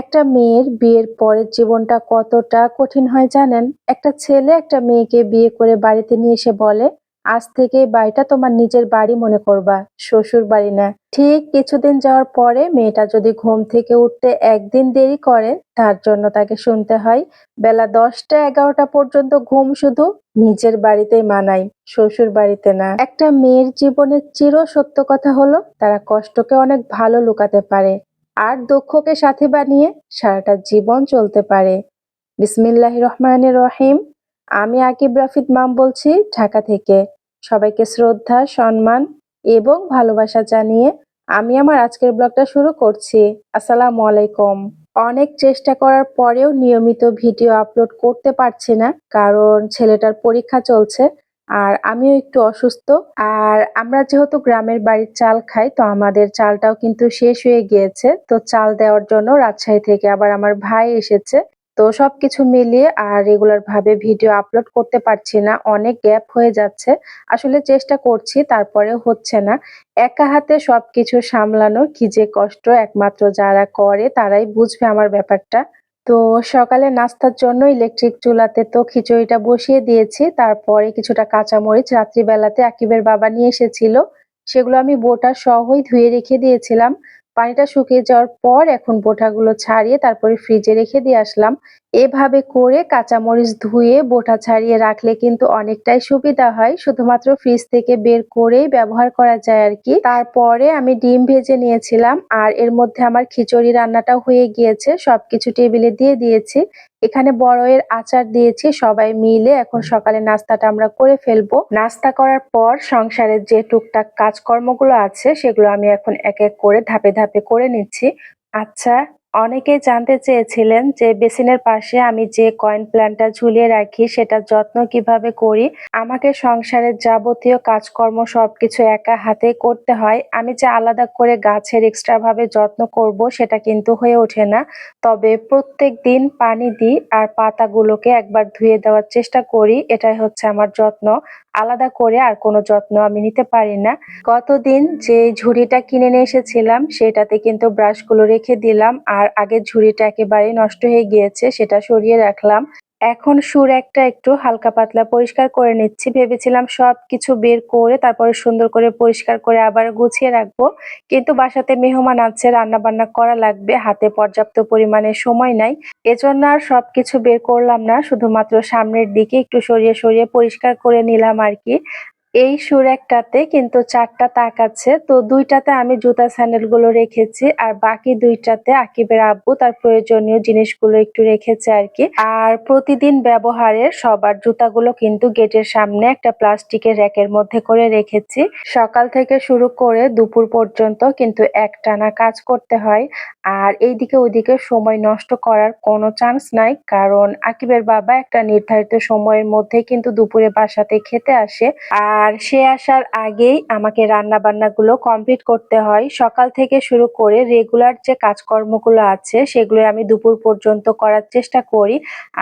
একটা মেয়ের বিয়ের পরের জীবনটা কতটা কঠিন হয় জানেন? একটা ছেলে একটা মেয়েকে বিয়ে করে বাড়িতে নিয়ে এসে বলে, আজ থেকে বাড়িটা তোমার নিজের বাড়ি মনে করবা, শ্বশুর বাড়ি না। ঠিক কিছুদিন যাওয়ার পরে মেয়েটা যদি ঘুম থেকে উঠতে একদিন দেরি করে, তার জন্য তাকে শুনতে হয় বেলা দশটা এগারোটা পর্যন্ত ঘুম শুধু নিজের বাড়িতেই মানাই শ্বশুর বাড়িতে না। একটা মেয়ের জীবনের চির সত্য কথা হলো তারা কষ্টকে অনেক ভালো লুকাতে পারে। আর দক্ষকে সাথী বানিয়ে সারাটা জীবন চলতে পারে। বিসমিল্লাহ রহমানের রহিম। আমি আকিব রাফিদ মাম বলছি ঢাকা থেকে। সবাইকে শ্রদ্ধা, সম্মান এবং ভালোবাসা জানিয়ে আমি আমার আজকের ব্লগটা শুরু করছি। আসসালামু আলাইকুম। অনেক চেষ্টা করার পরেও নিয়মিত ভিডিও আপলোড করতে পারছি না, কারণ ছেলেটার পরীক্ষা চলছে। আর আমিও একটু অসুস্থ। আর আমরা যেহেতু গ্রামের বাড়ির চাল খাই, তো আমাদের চালটাও কিন্তু শেষ হয়ে গিয়েছে। তো চাল দেওয়ার জন্য রাজশাহী থেকে আবার আমার ভাই এসেছে। তো সবকিছু মিলিয়ে আর রেগুলার ভাবে ভিডিও আপলোড করতে পারছি না। অনেক গ্যাপ হয়ে যাচ্ছে। আসলে চেষ্টা করছি তারপরে হচ্ছে না। একা হাতে সবকিছু সামলানো কি যে কষ্ট, একমাত্র যারা করে তারাই বুঝবে আমার ব্যাপারটা। তো সকালে নাস্তার জন্য ইলেকট্রিক চুলাতে তো খিচুড়িটা বসিয়ে দিয়েছি। তারপরে কিছুটা কাঁচামরিচ রাত্রিবেলাতে আকিবের বাবা নিয়ে এসেছিল। সেগুলো আমি বোটা সহই ধুয়ে রেখে দিয়েছিলাম। পানিটা শুকিয়ে যাওয়ার পর এখন বোটাগুলো ছাড়িয়ে তারপরে ফ্রিজে রেখে দিয়ে আসলাম। এভাবে করে কাঁচামরিচ ধুয়ে বোটা ছাড়িয়ে রাখলে কিন্তু অনেকটাই সুবিধা হয়। শুধুমাত্র ফ্রিজ থেকে বের করেই ব্যবহার করা যায় আর কি। তারপরে আমি ডিম ভেজে নিয়েছিলাম আর এর মধ্যে আমার খিচুড়ি রান্নাটাও হয়ে গিয়েছে। সবকিছু টেবিলে দিয়ে দিয়েছি। এখানে বড়য়ের আচার দিয়েছি। সবাই মিলে এখন সকালে নাস্তাটা আমরা করে ফেলব। নাস্তা করার পর সংসারের যে টুকটাক কাজকর্মগুলো আছে, সেগুলো আমি এখন এক এক করে ধাপে ধাপে করে নিচ্ছি। আচ্ছা অনেকেই জানতে চেয়েছিলেন যে বেসিনের পাশে আমি যে কয়েন প্ল্যানটা ঝুলিয়ে রাখি, সেটার যত্ন কীভাবে করি, আমাকে সংসারের যাবতীয় কাজকর্ম সবকিছু একা হাতে করতে হয়, আমি যে আলাদা করে গাছের এক্সট্রা ভাবে যত্ন করব সেটা কিন্তু হয়ে ওঠে না। তবে প্রত্যেক দিন পানি দিই আর পাতাগুলোকে একবার ধুয়ে দেওয়ার চেষ্টা করি, এটাই হচ্ছে আমার যত্ন। আলাদা করে আর কোনো যত্ন আমি নিতে পারি না। গতদিন যে ঝুড়িটা কিনে নিয়ে এসেছিলাম, সেটাতে কিন্তু ব্রাশগুলো রেখে দিলাম আর আগের ঝুড়িটা একেবারেই নষ্ট হয়ে গিয়েছে, সেটা সরিয়ে রাখলাম। এখন সুর একটা একটু হালকা পাতলা পরিষ্কার করে নিচ্ছি। ভেবেছিলাম সব কিছু বের করে তারপরে সুন্দর করে পরিষ্কার করে আবার গুছিয়ে রাখব। কিন্তু বাসাতে মেহমান আছে রান্না বান্না করা লাগবে, হাতে পর্যাপ্ত পরিমাণে সময় নাই। এজন্য আর সবকিছু বের করলাম না, শুধুমাত্র সামনের দিকে একটু সরিয়ে সরিয়ে পরিষ্কার করে নিলাম আর কি। এই সুর একটাতে কিন্তু চারটা তাক আছে। তো দুইটাতে আমি জুতা স্যান্ডেলগুলো রেখেছি আর বাকি দুইটাতে আকিবের আব্বু তার প্রয়োজনীয় জিনিসগুলো একটু রেখেছে আর কি। আর প্রতিদিন ব্যবহারের সবার জুতাগুলো কিন্তু গেটের সামনে একটা প্লাস্টিকের র্যাকের মধ্যে করে রেখেছি। সকাল থেকে শুরু করে দুপুর পর্যন্ত কিন্তু একটানা কাজ করতে হয়। আর এইদিকে ওইদিকে সময় নষ্ট করার কোনো চান্স নাই, কারণ আকিবের বাবা একটা নির্ধারিত সময়ের মধ্যে কিন্তু দুপুরে বাসাতে খেতে আসে। আর আর সে আসার আগেই আমাকে রান্না বান্নাগুলো কমপ্লিট করতে হয়। সকাল থেকে শুরু করে রেগুলার যে কাজকর্মগুলো আছে, সেগুলো আমি দুপুর পর্যন্ত করার চেষ্টা করি।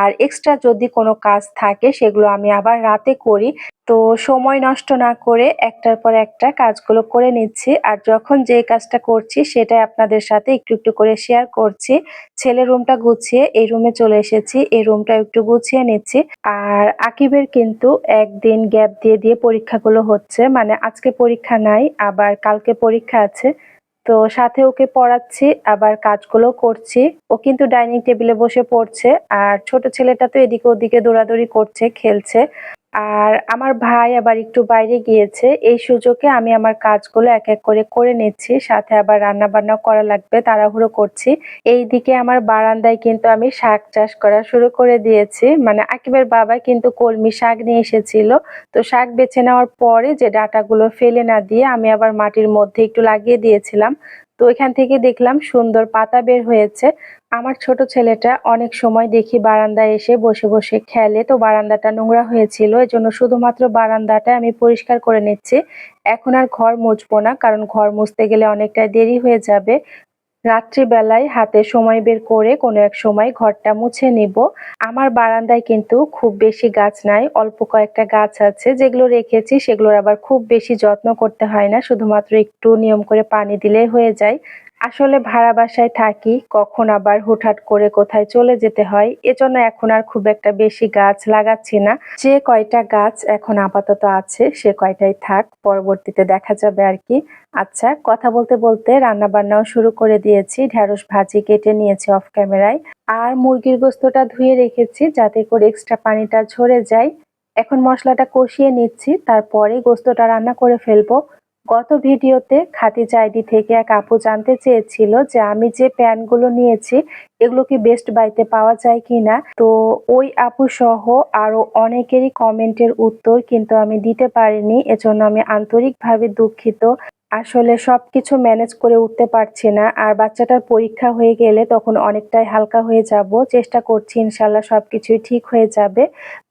আর এক্সট্রা যদি কোনো কাজ থাকে, সেগুলো আমি আবার রাতে করি। তো সময় নষ্ট না করে একটার পর একটা কাজগুলো করে নিচ্ছি। আর যখন যে কাজটা করছি সেটাই আপনাদের সাথে একটু একটু করে শেয়ার করছি। ছেলে রুমটা গুছিয়ে এই রুমে চলে এসেছি, এই রুমটা একটু গুছিয়ে নিচ্ছি। আর আকিবের কিন্তু একদিন গ্যাপ দিয়ে দিয়ে পরীক্ষাগুলো হচ্ছে। মানে আজকে পরীক্ষা নাই, আবার কালকে পরীক্ষা আছে। তো সাথে ওকে পড়াচ্ছি, আবার কাজগুলো করছি। ও কিন্তু ডাইনিং টেবিলে বসে পড়ছে, আর ছোট ছেলেটা তো এদিকে ওদিকে দৌড়াদৌড়ি করছে, খেলছে। আর আমার ভাই আবার একটু বাইরে গিয়েছে। এই সুযোগে আমি আমার কাজগুলো এক এক করে করে নিচ্ছি, সাথে আবার রান্না বান্না করা লাগবে, তাড়াহুড়ো করছি। এই দিকে আমার বারান্দায় কিন্তু আমি শাক চাষ করা শুরু করে দিয়েছি। মানে আকিবের বাবা কিন্তু কলমি শাক নিয়ে এসেছিল। তো শাক বেছে নেওয়ার পরে যে ডাটাগুলো ফেলে না দিয়ে আমি আবার মাটির মধ্যে একটু লাগিয়ে দিয়েছিলাম। তো এখান থেকে দেখলাম সুন্দর পাতা বের হয়েছে। আমার ছোট ছেলেটা অনেক সময় দেখি বারান্দায় এসে বসে বসে খেলে। তো বারান্দাটা নোংরা হয়েছিল, এজন্য শুধুমাত্র বারান্দাটা আমি পরিষ্কার করে নিচ্ছি। এখন আর ঘর মুছবো না, কারণ ঘর মুছতে গেলে অনেকটা দেরি হয়ে যাবে। রাত্রিবেলায় হাতে সময় বের করে কোনো এক সময় ঘরটা মুছে নিব। আমার বারান্দায় কিন্তু খুব বেশি গাছ নাই, অল্প কয়েকটা গাছ আছে। যেগুলো রেখেছি সেগুলোর আবার খুব বেশি যত্ন করতে হয় না, শুধুমাত্র একটু নিয়ম করে পানি দিলে হয়ে যায়। আসলে ভাড়া বাসায় থাকি, কখন আবার হুটহাট করে কোথায় চলে যেতে হয়, এজন্য এখন আর খুব একটা বেশি গাছ লাগাচ্ছি না। যে কয়টা গাছ এখন আপাতত আছে, সে কয়টাই থাক, পরবর্তীতে দেখা যাবে আর কি। আচ্ছা কথা বলতে বলতে রান্না বান্নাও শুরু করে দিয়েছি ঢ্যাঁড়স ভাজি কেটে নিয়েছি অফ ক্যামেরায় আর মুরগির গোস্তটা ধুয়ে রেখেছি যাতে করে এক্সট্রা পানিটা ঝরে যায়। এখন মশলাটা কষিয়ে নিচ্ছি, তারপরে গোস্তটা রান্না করে ফেলব। গত ভিডিওতে খাদিজা আইডি থেকে এক আপু জানতে চেয়েছিল যে আমি যে প্যানগুলো নিয়েছি, এগুলো কি বেস্ট বাইতে পাওয়া যায় কি না তো ওই আপু সহ আরও অনেকেরই কমেন্টের উত্তর কিন্তু আমি দিতে পারিনি, এজন্য আমি আন্তরিকভাবে দুঃখিত। আসলে সব কিছু ম্যানেজ করে উঠতে পারছি না, আর বাচ্চাটার পরীক্ষা হয়ে গেলে তখন অনেকটাই হালকা হয়ে যাব। চেষ্টা করছি, ইনশাল্লাহ সব কিছুই ঠিক হয়ে যাবে।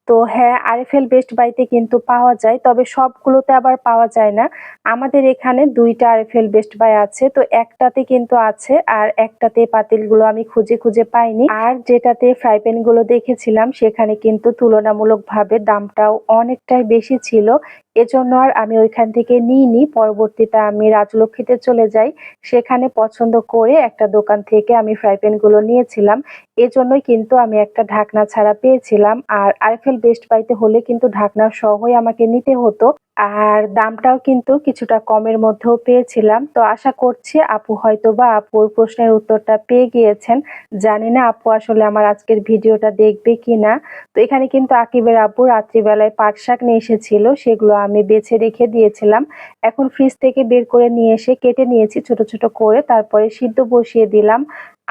তো হ্যাঁ আরএফএল বেস্ট বাইতে কিন্তু পাওয়া যায়, তবে সবগুলোতে আবার পাওয়া যায় না। আমাদের এখানে দুইটা আরএফএল বেস্ট বাই আছে, তো একটাতে কিন্তু আছে আর একটাতে পাতিলগুলো আমি খুঁজে খুঁজে পাইনি। আর যেটাতে ফ্রাই প্যানগুলো দেখেছিলাম, সেখানে কিন্তু তুলনামূলকভাবে দামটাও অনেকটাই বেশি ছিল। এজন্য আর আমি ওইখান থেকে নিইনি, পরবর্তীতে আমি রাজলক্ষ্মীতে চলে যাই। সেখানে পছন্দ করে একটা দোকান থেকে আমি ফ্রাই নিয়েছিলাম। এজন্যই কিন্তু আমি একটা ঢাকনা ছাড়া পেয়েছিলাম। আর আরএফএল বেস্ট পাইতে হলে কিন্তু ঢাকনা সহই আমাকে নিতে হতো। আর দামটাও কিন্তু কিছুটা কমের মধ্যেও পেয়েছিলাম। তো আশা করছি আপু হয়তো বা আপুর প্রশ্নের উত্তরটা পেয়ে গিয়েছেন। জানি না আপু আসলে আমার আজকের ভিডিওটা দেখবে কি না তো এখানে কিন্তু আকিবের আপু রাত্রিবেলায় পাট শাক নিয়ে এসেছিল, সেগুলো আমি বেছে রেখে দিয়েছিলাম। এখন ফ্রিজ থেকে বের করে নিয়ে এসে কেটে নিয়েছি ছোট ছোট করে, তারপরে সিদ্ধ বসিয়ে দিলাম।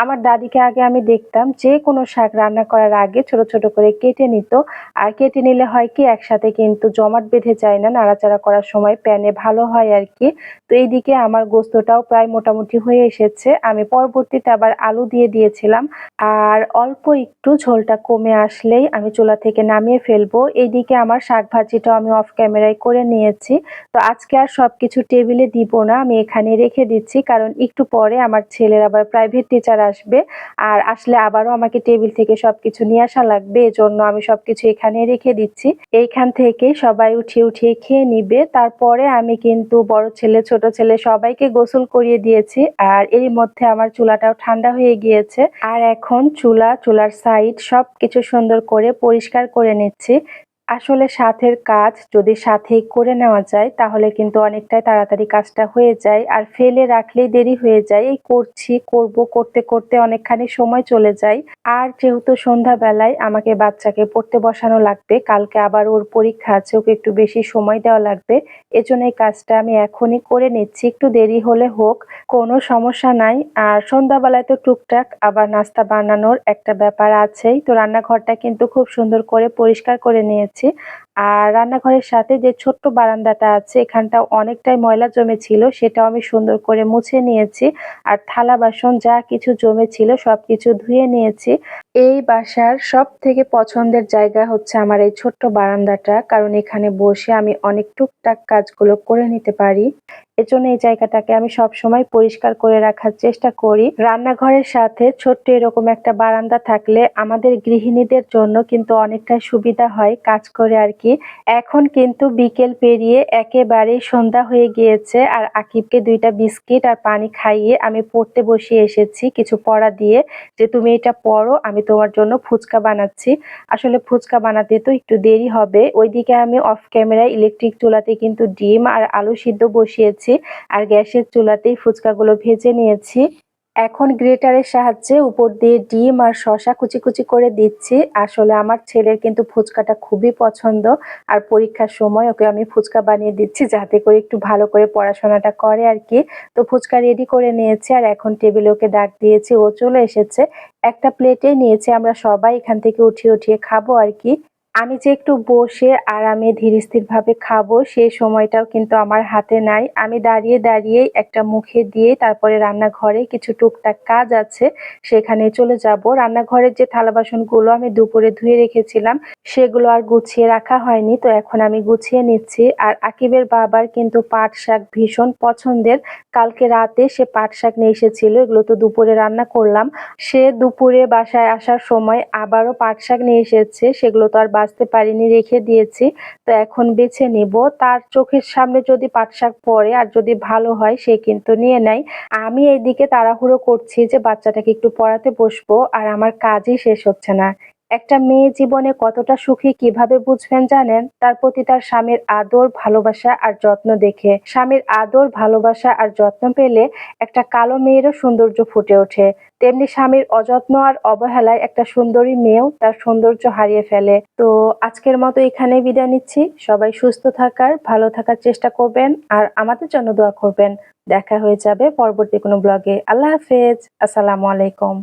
আমার দাদিকে আগে আমি দেখতাম, যে কোনো শাক রান্না করার আগে ছোট ছোট করে কেটে নিত। আর কেটে নিলে হয় কি, একসাথে কিন্তু জমাট বেঁধে যায় না, নাড়াচাড়া করার সময় প্যানে ভালো হয় আর কি। তো এইদিকে আমার গোস্তটাও প্রায় মোটামুটি হয়ে এসেছে। আমি পরবর্তীতে আবার আলু দিয়ে দিয়েছিলাম। আর অল্প একটু ঝোলটা কমে আসলেই আমি চুলা থেকে নামিয়ে ফেলব। এইদিকে আমার শাক ভাজিটাও আমি অফ ক্যামেরায় করে নিয়েছি। তো আজকে আর সব কিছু টেবিলে দিব না, আমি এখানে রেখে দিচ্ছি। কারণ একটু পরে আমার ছেলের আবার প্রাইভেট টিচার আসবে। আর আসলে আবারও আমাকে টেবিল থেকে সবকিছু নিয়ে আসা লাগবে, এজন্য আমি সবকিছু এখানে রেখে দিচ্ছি। এইখান থেকে সবাই উঠিয়ে উঠিয়ে খেয়ে নিবে। তারপরে আমি কিন্তু বড় ছেলে, ছোট ছেলে সবাইকে গোসল করিয়ে দিয়েছি। আর এর মধ্যে আমার চুলাটাও ঠান্ডা হয়ে গিয়েছে। আর এখন চুলা, চুলার সাইড সবকিছু সুন্দর করে পরিষ্কার করে নিচ্ছি। আসলে সাথের কাজ যদি সাথেই করে নেওয়া যায়, তাহলে কিন্তু অনেকটাই তাড়াতাড়ি কাজটা হয়ে যায়। আর ফেলে রাখলেই দেরি হয়ে যায়। এই করছি, করব, করতে করতে অনেকখানি সময় চলে যায়। আর যেহেতু সন্ধ্যাবেলায় আমাকে বাচ্চাকে পড়তে বসানো লাগবে, কালকে আবার ওর পরীক্ষা আছে, ওকে একটু বেশি সময় দেওয়া লাগবে। এজন্য এই কাজটা আমি এখনই করে নিচ্ছি। একটু দেরি হলে হোক, কোনো সমস্যা নাই। আর সন্ধ্যাবেলায় তো টুকটাক আবার নাস্তা বানানোর একটা ব্যাপার আছেই। তো রান্নাঘরটা কিন্তু খুব সুন্দর করে পরিষ্কার করে নিয়েছি। নিচ্ছি আর রান্নাঘরের সাথে যে ছোট্ট বারান্দাটা আছে এখানটা অনেকটাই ময়লা জমেছিল, সেটাও আমি সুন্দর করে মুছে নিয়েছি। আর থালা, বাসন, যা কিছু জমেছিল সব কিছু ধুয়ে নিয়েছি। এই বাসার সব থেকে পছন্দের জায়গা হচ্ছে আমার এই ছোট্ট বারান্দাটা, কারণ এখানে বসে আমি অনেক টুকটাক কাজগুলো করে নিতে পারি। এজন্য এই জায়গাটাকে আমি সব সময় পরিষ্কার করে রাখার চেষ্টা করি। রান্নাঘরের সাথে ছোট্ট এরকম একটা বারান্দা থাকলে আমাদের গৃহিণীদের জন্য কিন্তু অনেকটা সুবিধা হয় কাজ করে আর কি। এখন কিন্তু বিকেল পেরিয়ে একেবারেই সন্ধ্যা হয়ে গিয়েছে আর আকিবকে দুইটা বিস্কিট আর পানি খাইয়ে আমি পড়তে বসিয়ে এসেছি কিছু পড়া দিয়ে যে তুমি এটা পড়ো, আমি তোমার জন্য ফুচকা বানাচ্ছি। আসলে ফুচকা বানাতে তো একটু দেরি হবে। ওইদিকে আমি অফ ক্যামেরায় ইলেকট্রিক চুলাতে কিন্তু ডিম আর আলু সিদ্ধ বসিয়েছি আর গ্যাসের চুলাতেই ফুচকাগুলো ভেজে নিয়েছি। এখন গ্রেটারের সাহায্যে উপর দিয়ে ডিম আর শশা কুচি কুচি করে দিচ্ছি। আসলে আমার ছেলের কিন্তু ফুচকাটা খুবই পছন্দ আর পরীক্ষার সময় ওকে আমি ফুচকা বানিয়ে দিচ্ছি যাতে করে একটু ভালো করে পড়াশোনাটা করে আর কি। তো ফুচকা রেডি করে নিয়েছি আর এখন টেবিলে ওকে ডাক দিয়েছি, ও চলে এসেছে। একটা প্লেটে নিয়েছি, আমরা সবাই এখান থেকে উঠিয়ে উঠিয়ে খাব আর কি। আমি যে একটু বসে আরামে ধীরস্থিরভাবে খাব সেই সময়টাও কিন্তু আমার হাতে নাই। আমি দাঁড়িয়ে দাঁড়িয়ে একটা মুখে দিয়ে তারপরে রান্নাঘরে কিছু টুকটাক কাজ আছে, সেখানে চলে যাব। রান্নাঘরের যে থালা বাসনগুলো আমি দুপুরে ধুয়ে রেখেছিলাম, সেগুলো আর গুছিয়ে রাখা হয়নি, তো এখন আমি গুছিয়ে নিচ্ছি। আর আকিবের বাবার কিন্তু পাট শাক ভীষণ পছন্দের। কালকে রাতে সে পাট শাক নিয়ে এসেছিল, এগুলো তো দুপুরে রান্না করলাম। সে দুপুরে বাসায় আসার সময় আবারও পাট শাক নিয়ে এসেছে, সেগুলো তো আর বাঁচতে পারিনি, রেখে দিয়েছি। তো এখন বেছে নিব। তার চোখের সামনে যদি পাটশাক পরে আর যদি ভালো হয়, সে কিন্তু নিয়ে নেয়। আমি এইদিকে তাড়াহুড়ো করছি যে বাচ্চাটাকে একটু পড়াতে বসবো আর আমার কাজই শেষ হচ্ছে না। একটা মেয়ে জীবনে কতটা সুখী কীভাবে বুঝবেন জানেন? তার প্রতি তার স্বামীর আদর, ভালোবাসা আর যত্ন দেখে। স্বামীর আদর, ভালোবাসা আর যত্ন পেলে একটা কালো মেয়েরও সৌন্দর্য ফুটে ওঠে। তেমনি স্বামীর অযত্ন আর অবহেলায় একটা সুন্দরী মেয়েও তার সৌন্দর্য হারিয়ে ফেলে। তো আজকের মতো এখানে বিদায় নিচ্ছি। সবাই সুস্থ থাকার, ভালো থাকার চেষ্টা করবেন আর আমাদের জন্য দোয়া করবেন। দেখা হয়ে যাবে পরবর্তী কোনো ব্লগে। আল্লাহ হাফেজ। আসসালামু আলাইকুম।